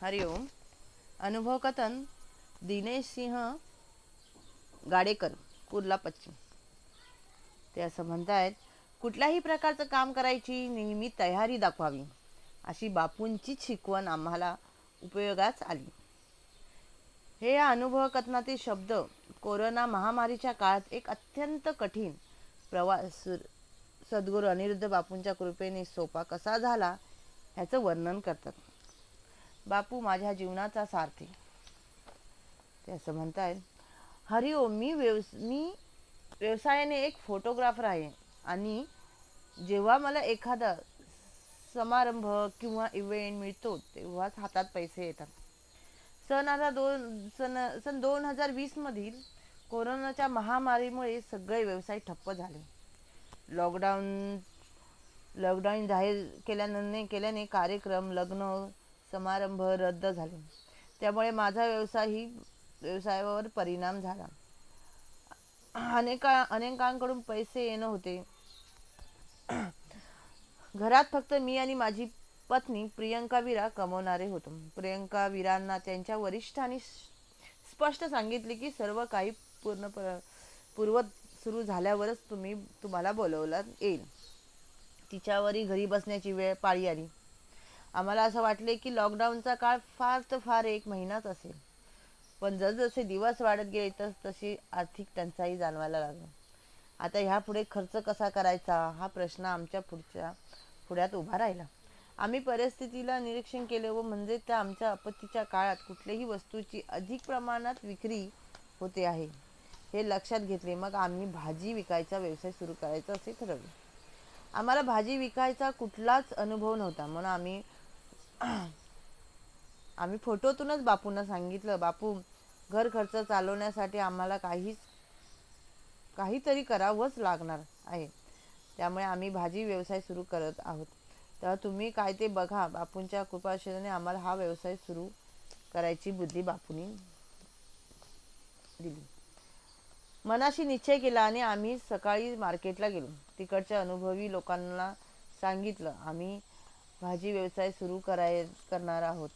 हरि ओम। अनुभव कथन दिनेश सिंह गाडेकर कुर्ला पश्चिम। ते असं म्हणतायत कुठल्याही प्रकारचं काम करायची नेहमी तयारी दाखवावी. अशी बापूंचीच शिकवण आम्हाला उपयोगास आली. हे या अनुभव कथनातील शब्द कोरोना महामारीच्या काळात एक अत्यंत कठीण प्रवास सद्गुरू अनिरुद्ध बापूंच्या कृपेने सोपा कसा झाला ह्याचं वर्णन करतात. बापू माझ्या जीवनाचा सारथी. ते असं म्हणतायत हरिओम मी व्यवस मी व्यवसायाने एक फोटोग्राफर आहे आणि जेव्हा मला एखादा समारंभ किंवा इव्हेंट मिळतो तेव्हाच हातात पैसे येतात. सन आता दोन सन सन दोन हजार वीसमधील कोरोनाच्या महामारीमुळे सगळे व्यवसाय ठप्प झाले. लॉकडाऊन लॉकडाऊन जाहीर केल्याने केल्याने कार्यक्रम लग्न समारंभ रद्द झाले. त्यामुळे माझा व्यवसायही व्यवसायावर परिणाम झाला. अनेका अनेकांकडून पैसे येणं होते. घरात फक्त मी आणि माझी पत्नी प्रियंका विरा कमवणारे होतो. प्रियंका विरांना त्यांच्या वरिष्ठांनी स्पष्ट सांगितले की सर्व काही पूर्ण पूर्व सुरू झाल्यावरच तुम्ही तुम्हाला बोलवलं येईल. तिच्यावरही घरी बसण्याची वेळ पाळी आली. आम्हाला असं वाटले की लॉकडाऊनचा काळ फार तर फार एक महिनाच असेल. पण जसजसे दिवस वाढत गेले तस तशी आर्थिक टंचाई जाणवायला लागली. आता ह्यापुढे खर्च कसा करायचा? हा प्रश्न आमच्या पुढच्या पुढ्यात उभा राहिला. आम्ही परिस्थितीला निरीक्षण केले व म्हणजे त्या आमच्या आपत्तीच्या काळात कुठल्याही वस्तूची अधिक प्रमाणात विक्री होते आहे हे लक्षात घेतले. मग आम्ही भाजी विकायचा व्यवसाय सुरू करायचा असे ठरवले. आम्हाला भाजी विकायचा कुठलाच अनुभव नव्हता. म्हणून आम्ही आम्ही फोटोतूनच बापूंना सांगितलं बापू घर खर्च चालवण्यासाठी आम्हाला काहीच काहीतरी करावंच लागणार आहे. त्यामुळे आम्ही भाजी व्यवसाय सुरू करत आहोत. तर तुम्ही काय ते बघा बापूंच्या कृपाशीने आम्हाला हा व्यवसाय सुरू करायची बुद्धी बापूंनी दिली. मनाशी निश्चय केला आणि आम्ही सकाळी मार्केटला गेलो. तिकडच्या अनुभवी लोकांना सांगितलं आम्ही भाजी व्यवसाय सुरू कराय करणार आहोत.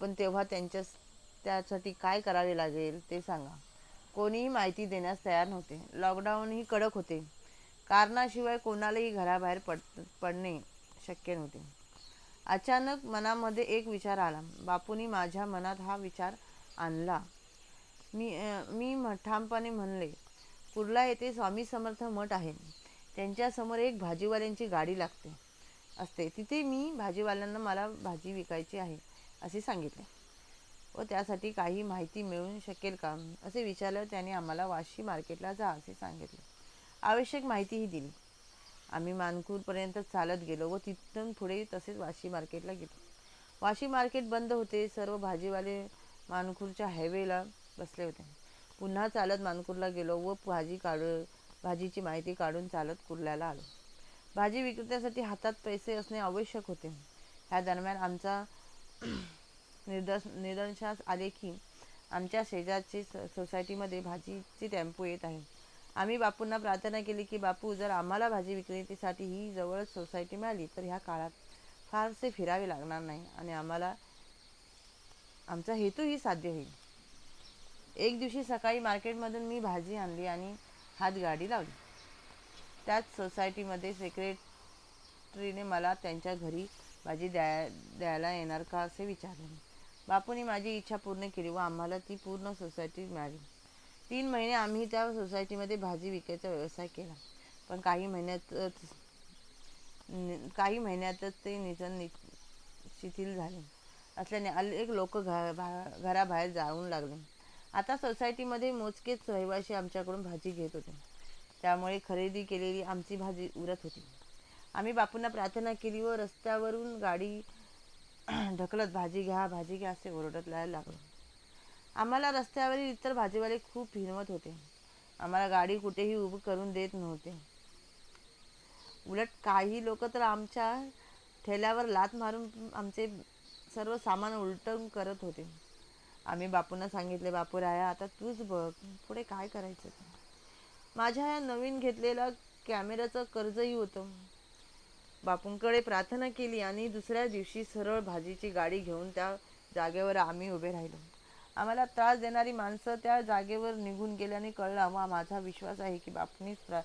पण तेव्हा त्यांच्या त्यासाठी काय करावे लागेल ते सांगा. कोणीही माहिती देण्यास तयार नव्हते. लॉकडाऊनही कडक होते. कारणाशिवाय कोणालाही घराबाहेर पड पडणे शक्य नव्हते. अचानक मनामध्ये एक विचार आला. बापूंनी माझ्या मनात हा विचार आणला. मी मी ठामपणे म्हणले कुर्ला येथे स्वामी समर्थ मठ आहे. त्यांच्यासमोर एक भाजीवाल्यांची गाडी लागते. असते. तिथे मी भाजीवाल्यांना मला भाजी विकायची आहे असे सांगितले. व त्यासाठी काही माहिती मिळू शकेल का? असे विचारलं त्याने आम्हाला वाशी मार्केटला जा असे सांगितले. आवश्यक माहितीही दिली. आम्ही मानकूरपर्यंत चालत गेलो व तिथून पुढे तसेच वाशी मार्केटला गेलो. वाशी मार्केट बंद होते. सर्व भाजीवाले मानकूरच्या हायवेला बसले होते. पुन्हा चालत मानकूरला गेलो व भाजी काढू भाजीची माहिती काढून चालत कुर्ल्याला आलो. भाजी विक्रेत्यासाठी हातात पैसे असणे आवश्यक होते. ह्या दरम्यान आमचा निर्दर्श निदर्शनास आले की आमच्या शेजारची सोसायटीमध्ये भाजीची टेम्पो येत आहे. आम्ही बापूंना प्रार्थना केली की बापू जर आम्हाला भाजी विक्रेतीसाठी ही जवळच सोसायटी मिळाली तर ह्या काळात फारसे फिरावे लागणार नाही आणि आम्हाला आमचा हेतूही साध्य होईल. एक दिवशी सकाळी मार्केटमधून मी भाजी आणली आणि हात गाडी लावली. त्याच सोसायटीमध्ये सेक्रेटरीने मला त्यांच्या घरी भाजी द्या द्यायला येणार का असे विचारले. बापूने माझी इच्छा पूर्ण केली व आम्हाला ती पूर्ण सोसायटी मिळाली. तीन महिने आम्ही त्या सोसायटीमध्ये भाजी विकायचा व्यवसाय केला. पण काही महिन्यातच काही महिन्यातच ते निधन नि शिथिल झाले. असल्याने अनेक लोक घराबाहेर जाऊन लागले. आता सोसायटीमध्ये मोजकेच रहिवाशी आमच्याकडून भाजी घेत होते. त्यामुळे खरेदी केलेली आमची भाजी उरत होती. आम्ही बापूंना प्रार्थना केली व रस्त्यावरून गाडी ढकलत भाजी घ्या भाजी घ्या असे ओरडत लागलो. आम्हाला रस्त्यावरील इतर भाजीवाले खूप हिनवत होते. आम्हाला गाडी कुठेही उभं करून देत नव्हते. उलट काही लोक तर आमच्या ठेल्यावर लात मारून आमचे सर्व सामान उलटून करत होते. आम्ही बापूंना सांगितले बापू राया आता तूच बघ पुढे काय करायचं? माझ्या या नवीन घेतलेला कॅमेऱ्याचं कर्जही होतं. बापूंकडे प्रार्थना केली आणि दुसऱ्या दिवशी सरळ भाजीची गाडी घेऊन त्या जागेवर आम्ही उभे राहिलो. आम्हाला त्रास देणारी माणसं त्या जागेवर निघून गेल्याने कळलं व माझा विश्वास आहे की बापूंनीच प्रा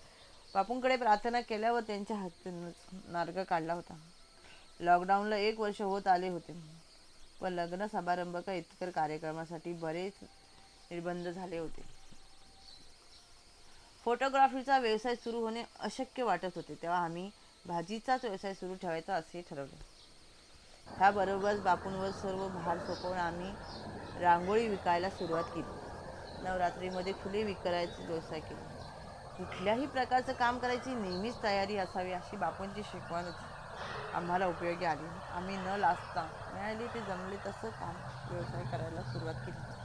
बापूंकडे प्रार्थना केल्यावर त्यांच्या हातूनच मार्ग काढला होता. लॉकडाऊनला एक वर्ष होत आले होते. पण लग्न समारंभ का इतर कार्यक्रमासाठी बरेच निर्बंध झाले होते. फोटोग्राफीचा व्यवसाय सुरू होणे अशक्य वाटत होते तेव्हा आम्ही भाजीचाच व्यवसाय सुरू ठेवायचा असे ठरवले. ह्याबरोबरच बापूंवर सर्व भार सोपवून आम्ही रांगोळी विकायला सुरुवात केली. नवरात्रीमध्ये फुले विकायचा व्यवसाय केला. कुठल्याही प्रकारचं काम करायची नेहमीच तयारी असावी अशी बापूंची शिकवणच आम्हाला उपयोगी आली. आम्ही न लाजता मिळाली ते जमले तसं काम व्यवसाय करायला सुरुवात केली.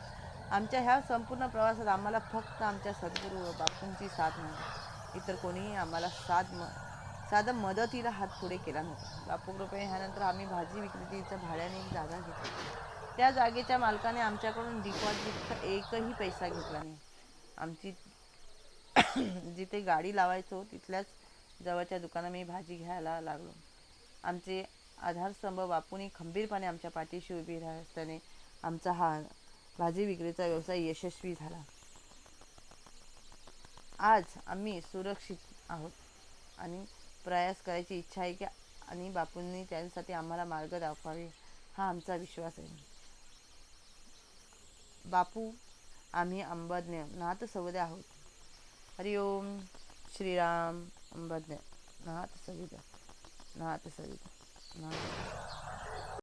आमच्या ह्या संपूर्ण प्रवासात आम्हाला फक्त आमच्या सद्गुरू व बापूंची साथ मिळाली इतर कोणीही आम्हाला साथ म साधं मदतीला हात पुढे केला नव्हता. बापू कृपया ह्यानंतर आम्ही भाजी विक्रेतीच्या भाड्याने एक जागा घेतली. त्या जागेच्या मालकाने आमच्याकडून डिपॉझिटचा एकही पैसा घेतला नाही. आमची जिथे गाडी लावायचो तिथल्याच जवळच्या दुकानात मी भाजी घ्यायला लागलो. आमचे आधारस्तंभ बापूने खंबीरपणे आमच्या पाठीशी उभी राहिल्याने आमचा हा भाजी विक्रीचा व्यवसाय यशस्वी झाला. आज आम्ही सुरक्षित आहोत आणि प्रयास करायची इच्छा आहे की आणि बापूंनी त्यांसाठी आम्हाला मार्ग दाखवावे हा आमचा विश्वास आहे. बापू आम्ही अंबज्ञ नाथ सवदे आहोत हरिओम श्रीराम अंबज्ञ नाथ सविता नाथ सविता नाथ.